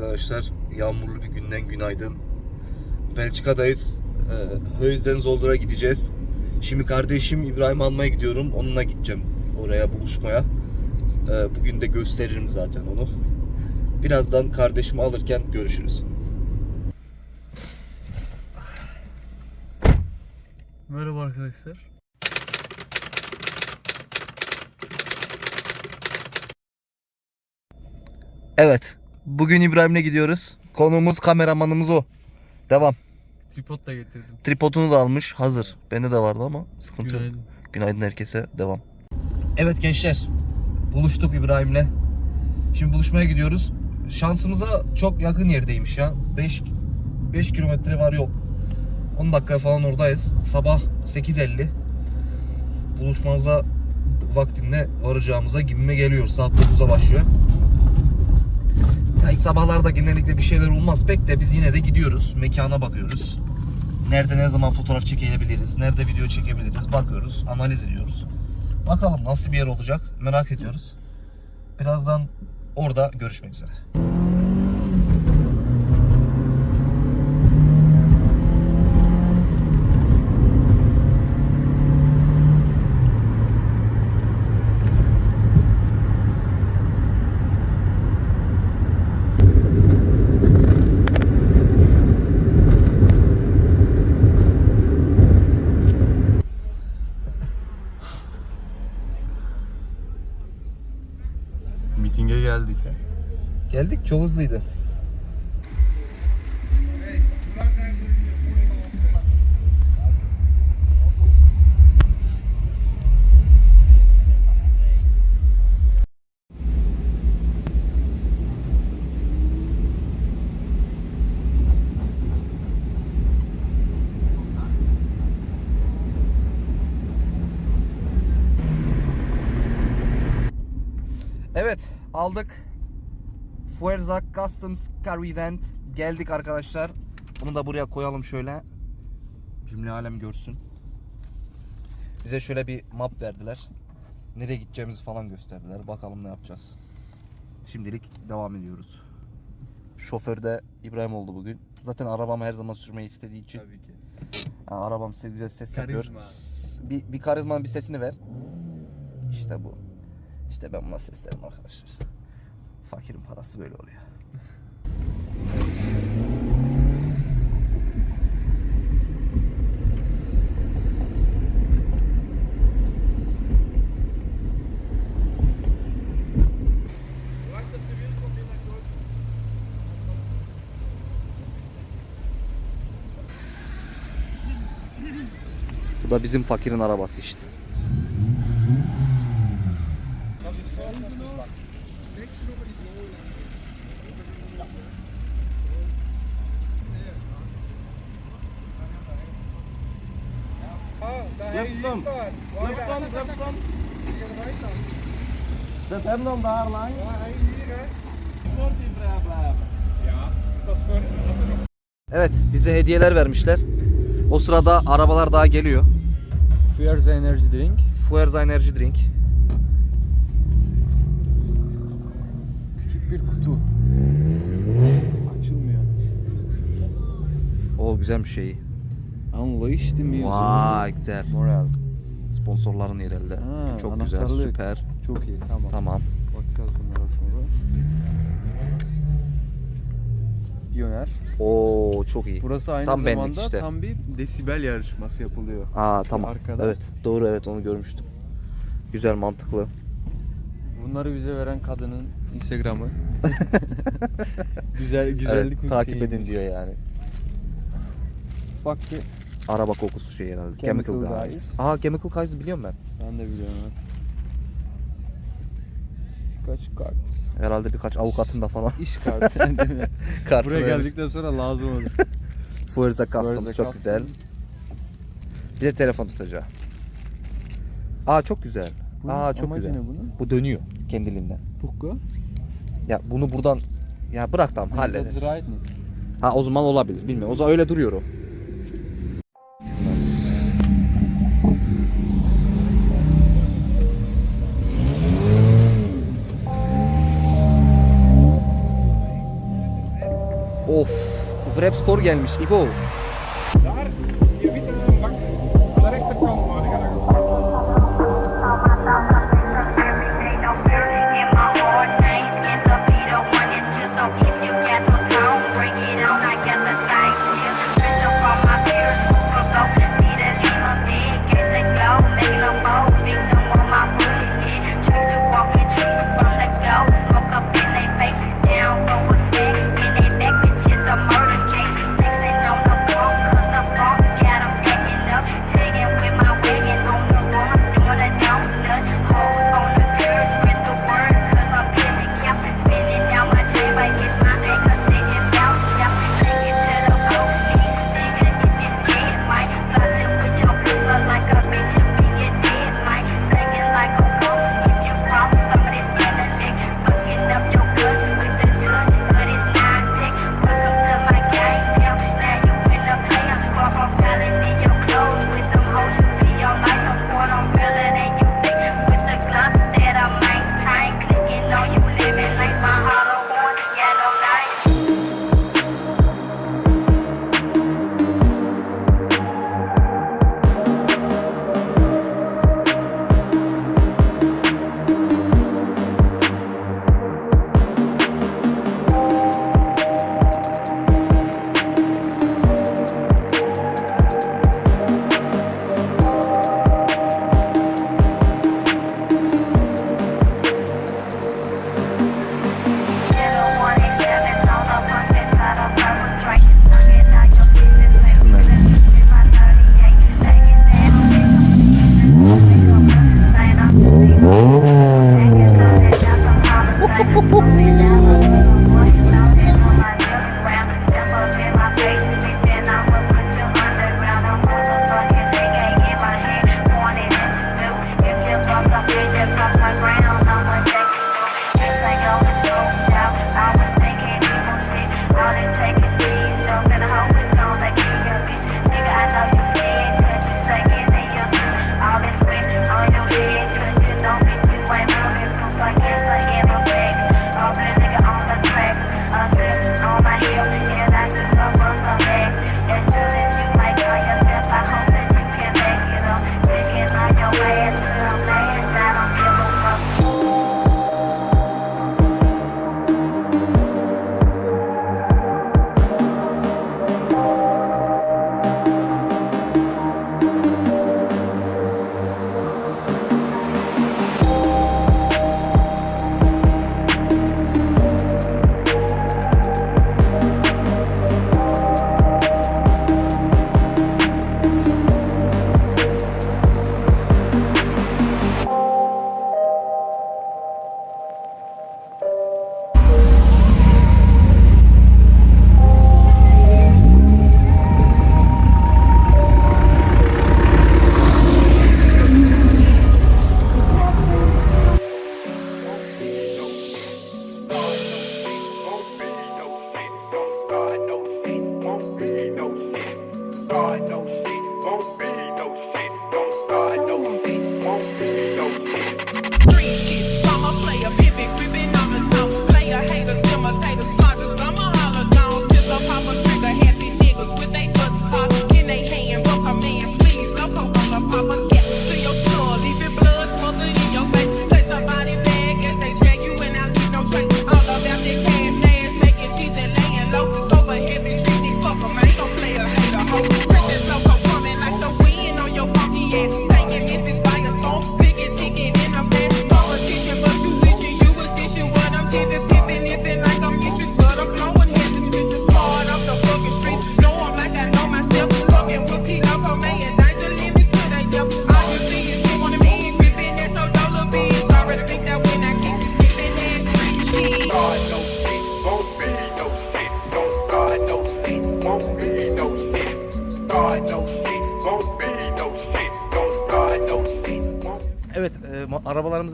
Arkadaşlar, yağmurlu bir günden günaydın. Belçika'dayız. Ee, Heusden Zolder'a gideceğiz. Şimdi kardeşim İbrahim almaya gidiyorum. Onunla gideceğim oraya buluşmaya. Ee, bugün de gösteririm zaten onu. Birazdan kardeşimi alırken görüşürüz. Merhaba arkadaşlar. Evet, bugün İbrahim'le gidiyoruz. Konuğumuz, kameramanımız o. Devam. Tripod da getirdim. Tripodunu da almış, hazır. Bende de vardı ama sıkıntı yok. Günaydın. Günaydın herkese. Devam. Evet gençler. Buluştuk İbrahim'le. Şimdi buluşmaya gidiyoruz. Şansımıza çok yakın yerdeymiş ya. 5 5 kilometre var yok. 10 dakika falan oradayız. Sabah 8.50. Buluşmamıza vaktinde varacağımıza gibime geliyor. Saat 9'da başlıyor. Ya ilk sabahlarda genellikle bir şeyler olmaz pek de biz yine de gidiyoruz. Mekana bakıyoruz. Nerede ne zaman fotoğraf çekebiliriz, nerede video çekebiliriz bakıyoruz, analiz ediyoruz. Bakalım nasıl bir yer olacak merak ediyoruz. Birazdan orada görüşmek üzere. Mitinge geldik. Çok hızlıydı. Evet aldık. Fuerza Customs Car Event geldik arkadaşlar. Bunu da buraya koyalım şöyle. Cümle alem görsün. Bize şöyle bir map verdiler. Nereye gideceğimizi falan gösterdiler. Bakalım ne yapacağız. Şimdilik devam ediyoruz. Şoför de İbrahim oldu bugün. Zaten arabamı her zaman sürmeyi istediği için. Tabii ki. Ha, arabam size güzel ses yapıyor. Karizma. Bir, bir karizmanın bir sesini ver. İşte bu. İşte ben buna seslerim arkadaşlar. Fakirin parası böyle oluyor. Bu da bizim fakirin arabası işte. Klepstom. Klepstom, klepstom. Dat hebben dan daar lang. Ja, hier hè. Voor die blijven. Ja, dat is voor. Evet bize hediyeler vermişler. O sırada arabalar daha geliyor. Fierza Energy Drink. Fuerza Energy Drink. Küçük bir kutu. Açılmıyor. O güzel bir şey. Unleash the music. Vay güzel. Moral. Sponsorların yerelde. Ha, Çok güzel, anahtarlık. süper. Çok iyi. Tamam. Tamam. Bakacağız bunlara sonra. Pioneer. Oo çok iyi. Burası aynı Tam benlik zamanda işte. tam bir desibel yarışması yapılıyor. Aa Şu tamam. arkada. Evet doğru evet onu görmüştüm. Güzel mantıklı. Bunları bize veren kadının Instagram'ı. Güzel güzellik Evet, takip şeyiymiş. edin diyor yani. Bak bir Araba kokusu şey herhalde. Chemical Chemical, Guys. Guys. Aha Chemical Guys'ı biliyorum ben. ben de biliyorum evet. Kaç kart? Herhalde birkaç avukatım da falan. İş kartı. değil mi? Kartı Buraya vermiş. geldikten sonra lazım olur. Fuerza Customs çok güzel. Bir de telefon tutacağı. Aa çok güzel. Bunun Aa çok amacı güzel. ne bunun? Bu dönüyor kendiliğinden. Tukka. Ya bunu buradan ya bırak tamam hallederiz. Drive ne? Ha o zaman olabilir. Bilmiyorum. O zaman öyle duruyor o. Of. Wrap Store gelmiş. İbo. Daar,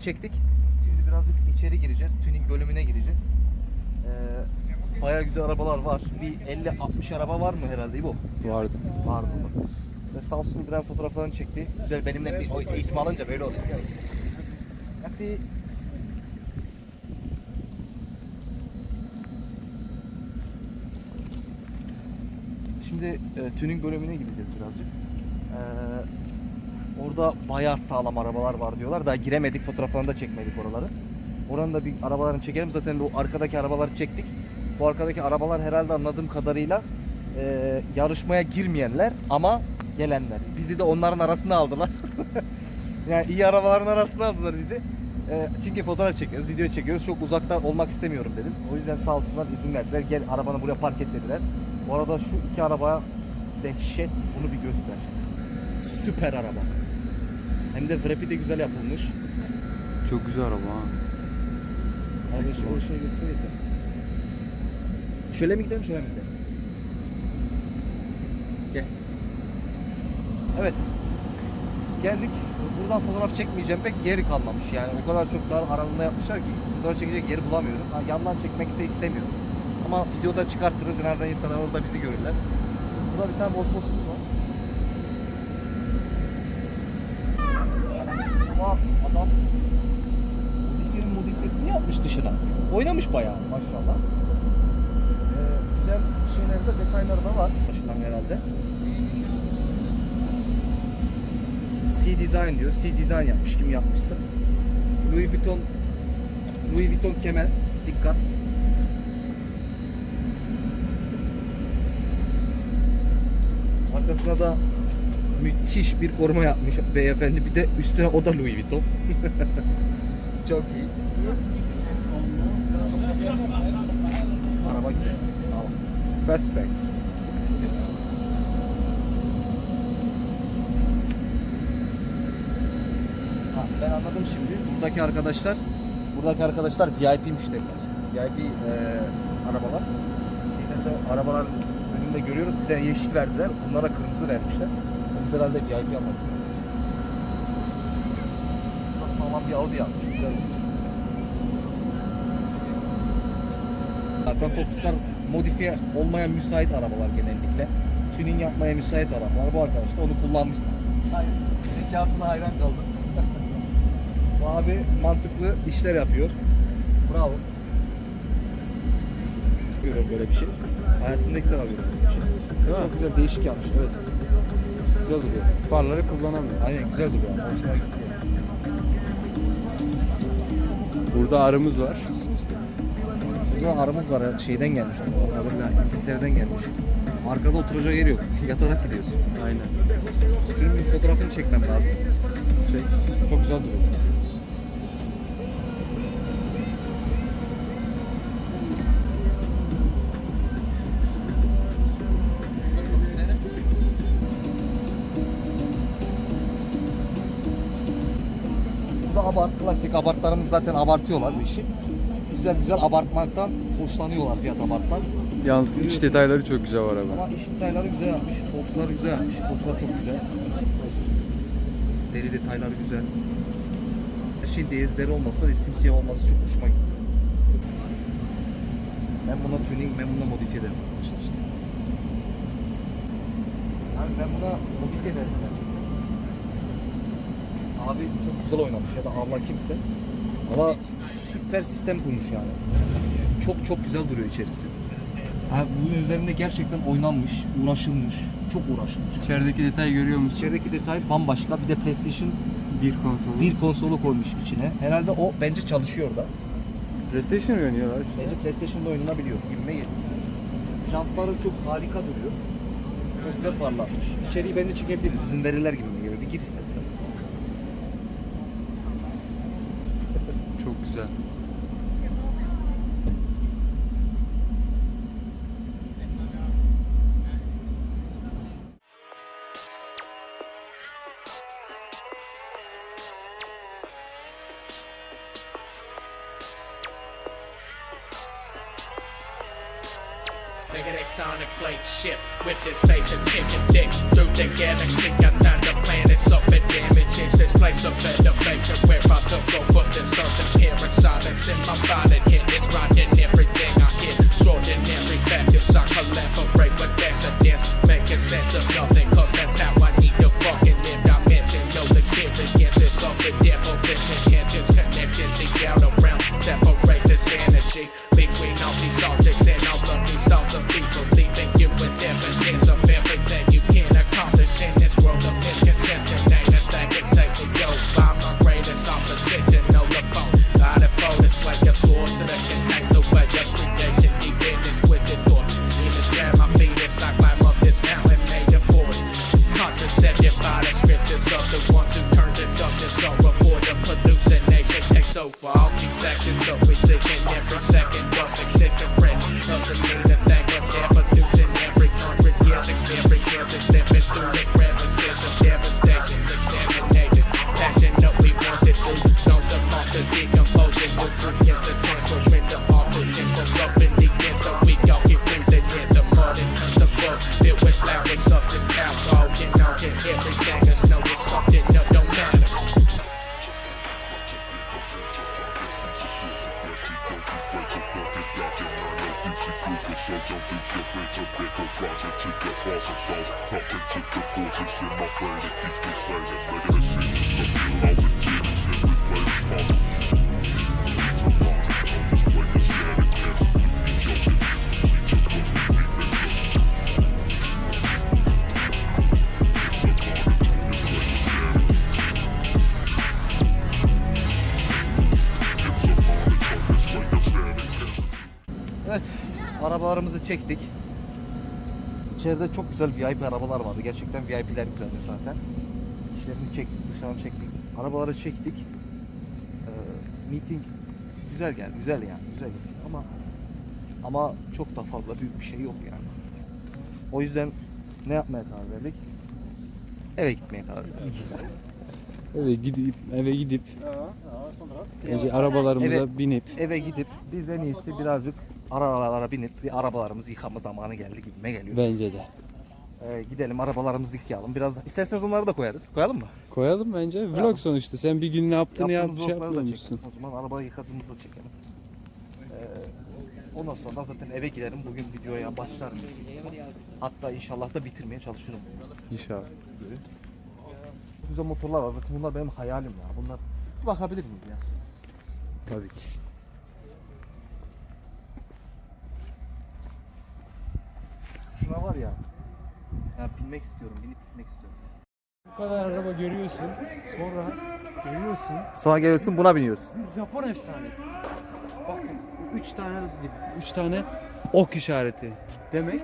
arabalarımızı çektik. Şimdi birazcık içeri gireceğiz. Tuning bölümüne gireceğiz. E, bayağı güzel arabalar var. Bir 50-60 araba var mı herhalde bu? Vardı. Var mı? Ve Samsun Grand fotoğraflarını çekti. Güzel benimle bir eğitim alınca böyle oluyor. Merci. Şimdi e, tuning bölümüne gideceğiz birazcık. Ee, orada bayağı sağlam arabalar var diyorlar. Daha giremedik, fotoğraflarını da çekmedik oraları. Oranın da bir arabalarını çekelim. Zaten bu arkadaki arabaları çektik. Bu arkadaki arabalar herhalde anladığım kadarıyla e, yarışmaya girmeyenler ama gelenler. Bizi de onların arasına aldılar. yani iyi arabaların arasına aldılar bizi. E, çünkü fotoğraf çekiyoruz, video çekiyoruz. Çok uzakta olmak istemiyorum dedim. O yüzden sağ olsunlar izin verdiler. Gel arabanı buraya park et dediler. Bu arada şu iki araba dehşet. Bunu bir göster. Süper araba. Hem de wrap'i de güzel yapılmış. Çok güzel araba ha. Abi şu o şey göster yeter. Şöyle mi gidelim, şöyle mi gidelim? Gel. Evet. Geldik. Buradan fotoğraf çekmeyeceğim pek yeri kalmamış yani. O kadar çok dar aralığında yapmışlar ki fotoğraf çekecek yeri bulamıyorum. Ha, yandan çekmek de istemiyorum. Ama videoda çıkartırız. En azından insanlar orada bizi görürler. Burada bir tane bosmosumuz var. Ama adam modifyenin modifyesini yapmış dışına. Oynamış bayağı maşallah. Ee, güzel şeyleri de detayları da var. Başından herhalde. C Design diyor. C Design yapmış. Kim yapmışsa. Louis Vuitton Louis Vuitton kemer. Dikkat. Arkasına da müthiş bir koruma yapmış beyefendi. Bir de üstüne o da Louis Vuitton. Çok iyi. Araba güzel. Sağ ol. Fastback. Ha, ben anladım şimdi. Buradaki arkadaşlar buradaki arkadaşlar VIP müşteriler. VIP e, arabalar. Şeyden de arabalar önünde görüyoruz. Bize yeşil verdiler. Bunlara kırmızı vermişler. Biz herhalde VIP almadık. Burada sağlam bir Audi yapmış. Güzel olmuş. Zaten Focus'lar modifiye olmaya müsait arabalar genellikle. Tuning yapmaya müsait arabalar. Bu arkadaş da onu kullanmış. Hayır, zekasına hayran kaldım. Bu abi mantıklı işler yapıyor. Bravo. Görüyorum böyle bir şey. Hayatımda ilk defa görüyorum böyle bir şey. Çok güzel değişik yapmış. Evet. Güzel duruyor. Farları kullanamıyor. Aynen güzel duruyor. Hoşuma gitti. Burada arımız var. Burada arımız var şeyden gelmiş. Kadarıyla İngiltere'den gelmiş. Arkada oturacak yeri yok. Yatarak gidiyorsun. Aynen. Şunun bir fotoğrafını çekmem lazım. Şey, çok güzel duruyor. Abart, klasik abartlarımız zaten abartıyorlar bu işi. Güzel güzel abartmaktan hoşlanıyorlar fiyat abartmak. Yalnız iç detayları çok güzel var araba. Ama iş detayları güzel yapmış. Koltukları güzel yapmış. Koltuklar çok güzel. Deri detayları güzel. Her şey deri, deri olması ve simsiyah olması çok hoşuma gitti. Ben buna tuning, ben buna modifiye ederim. İşte işte. Yani ben buna modifiye ederim. Abi çok güzel oynamış ya da Allah kimse. Ama süper sistem kurmuş yani. Çok çok güzel duruyor içerisi. Ha, bunun üzerinde gerçekten oynanmış, uğraşılmış, çok uğraşılmış. İçerideki detayı görüyor musun? İçerideki detay bambaşka. Bir de PlayStation Bir konsol. bir konsolu koymuş içine. Herhalde o bence çalışıyor da. PlayStation oynuyorlar işte. Bence PlayStation'da oynanabiliyor. Gibime geliyor. Jantları çok harika duruyor. Çok güzel parlatmış. İçeriği bence çekebiliriz. İzin verirler gibi mi geliyor? Bir gir istersen. Çok plate ship with this face it's thick and through the galaxy I found the planets up in damages. This place of better where I took for this earth and parasites in my body it is grinding everything I hit extraordinary factors I collaborate with that's a dance making sense of nothing cause that's how I need to fucking live. Dimension no experience it's of the definition arabalarımızı çektik. İçeride çok güzel VIP arabalar vardı. Gerçekten VIP'ler güzeldi zaten. İçlerini çektik, dışarı çektik. Arabaları çektik. Ee, meeting güzel geldi, güzel yani, güzel geldi. Ama ama çok da fazla büyük bir şey yok yani. O yüzden ne yapmaya karar verdik? Eve gitmeye karar verdik. Eve gidip eve gidip önce arabalarımıza Evet. binip Eve gidip biz en iyisi birazcık arabalara binip bir arabalarımızı yıkama zamanı geldi gibime geliyor. bence de. Ee, gidelim arabalarımızı yıkayalım. Biraz isterseniz onları da koyarız. Koyalım mı? Koyalım bence. Vlog sonuçta. Sen bir gün ne yaptığını yap, Yaptığımız şey vlogları da yapıyormuşsun. çekelim. O zaman arabayı yıkadığımızı da çekelim. Ee, ondan sonra da zaten eve giderim. Bugün videoya başlarım. Hatta inşallah da bitirmeye çalışırım. İnşallah. Güzel motorlar var. Zaten bunlar benim hayalim ya. Bunlar bakabilir miyim ya? Tabii ki. Şuna var ya. Ya binmek istiyorum. Binip gitmek istiyorum. Bu kadar araba görüyorsun. Sonra görüyorsun. Sonra geliyorsun buna biniyorsun. Japon efsanesi. Bakın üç tane üç tane ok işareti. Demek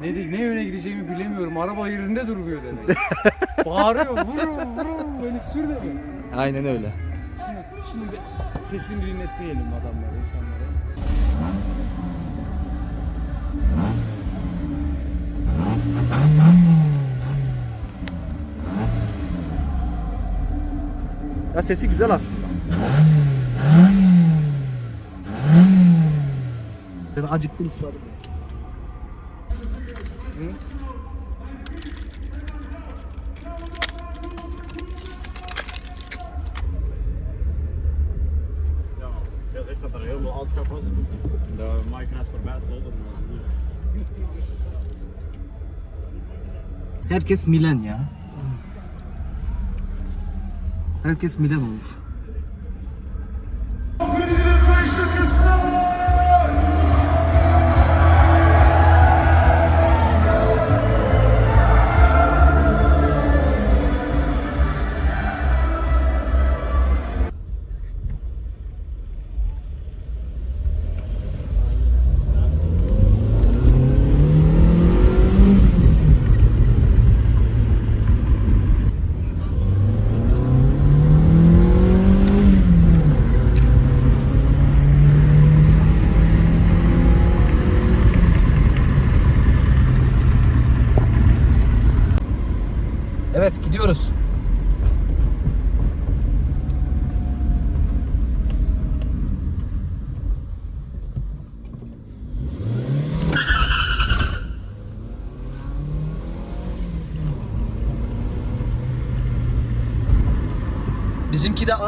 ne ne yöne gideceğimi bilemiyorum. Araba yerinde durmuyor demek. Bağırıyor, vurun, vurun, beni sür demek. Aynen öyle. Şimdi, şimdi bir sesini dinletmeyelim adamlara, insanlara. Ya sesi güzel aslında. Ben acıktım susadım. Heel echt dat er heel veel landschap was. De Mike net voorbij stond. en dat was goed. Herkes Milen ya. Herkes Milen olmuş.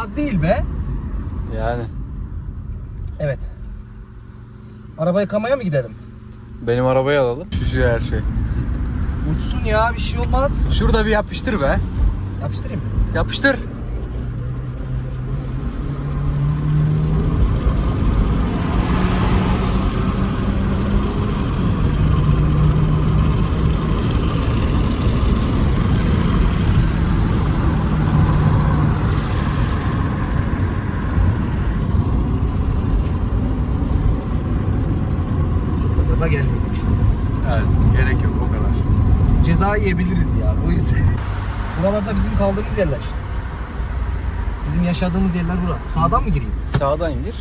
Az değil be. Yani. Evet. Araba yıkamaya mı gidelim? Benim arabayı alalım. Şişiyor her şey. Uçsun ya bir şey olmaz. Şurada bir yapıştır be. Yapıştırayım mı? Yapıştır. Çok da gaza gelmiyormuş. Evet. Gerek yok o kadar. Ceza yiyebiliriz ya o yüzden. Buralarda bizim kaldığımız yerler işte. Bizim yaşadığımız yerler bura. Sağdan mı gireyim? Sağdan gir.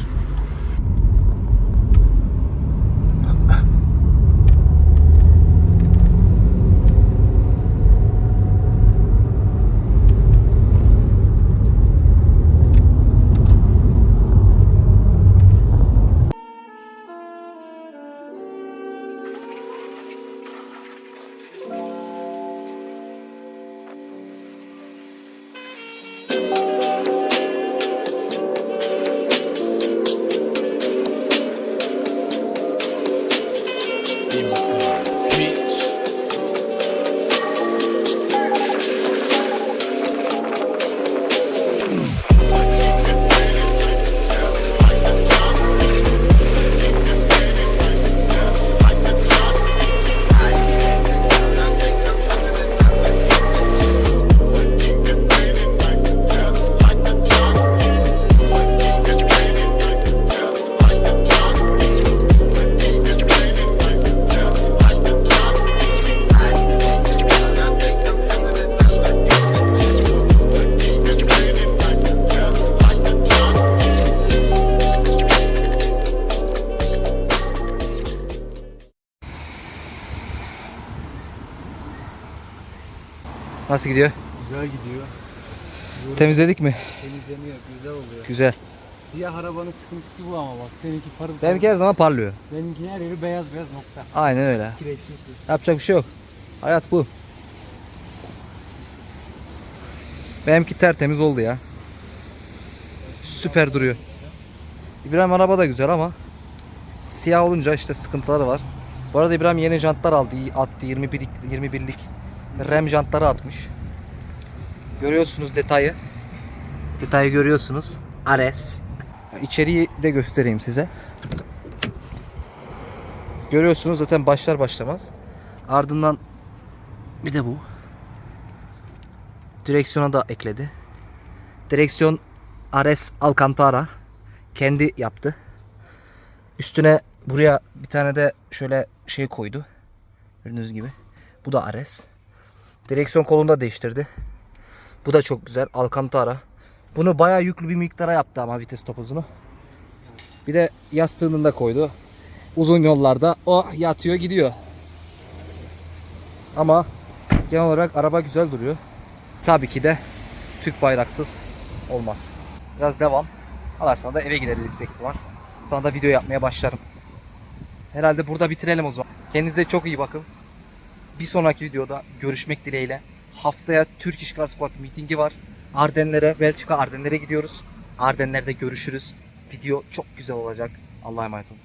Nasıl gidiyor? Güzel gidiyor. Temizledik mi? Temizleniyor. Güzel oluyor. Güzel. Siyah arabanın sıkıntısı bu ama bak. Seninki parıl Benimki her zaman parlıyor. Benimki her yeri beyaz beyaz nokta. Aynen öyle. Yapacak bir şey yok. Hayat bu. Benimki tertemiz oldu ya. Süper duruyor. İbrahim araba da güzel ama siyah olunca işte sıkıntıları var. Bu arada İbrahim yeni jantlar aldı. Attı 21'lik 21'lik rem jantları atmış. Görüyorsunuz detayı. Detayı görüyorsunuz. Ares. İçeriği de göstereyim size. Görüyorsunuz zaten başlar başlamaz. Ardından bir de bu. Direksiyona da ekledi. Direksiyon Ares Alcantara kendi yaptı. Üstüne buraya bir tane de şöyle şey koydu. Gördüğünüz gibi. Bu da Ares. Direksiyon kolunu da değiştirdi. Bu da çok güzel. Alcantara. Bunu bayağı yüklü bir miktara yaptı ama vites topuzunu. Bir de yastığını da koydu uzun yollarda o yatıyor gidiyor. Ama genel olarak araba güzel duruyor. Tabii ki de Türk bayraksız olmaz. Biraz devam. Sonra da eve gideriz yüksek ihtimal. Sonra da video yapmaya başlarım. Herhalde burada bitirelim o zaman. Kendinize çok iyi bakın. Bir sonraki videoda görüşmek dileğiyle. Haftaya Türk İşgal Squad mitingi var. Ardenlere, Belçika Ardenlere gidiyoruz. Ardenler'de görüşürüz. Video çok güzel olacak. Allah'a emanet olun.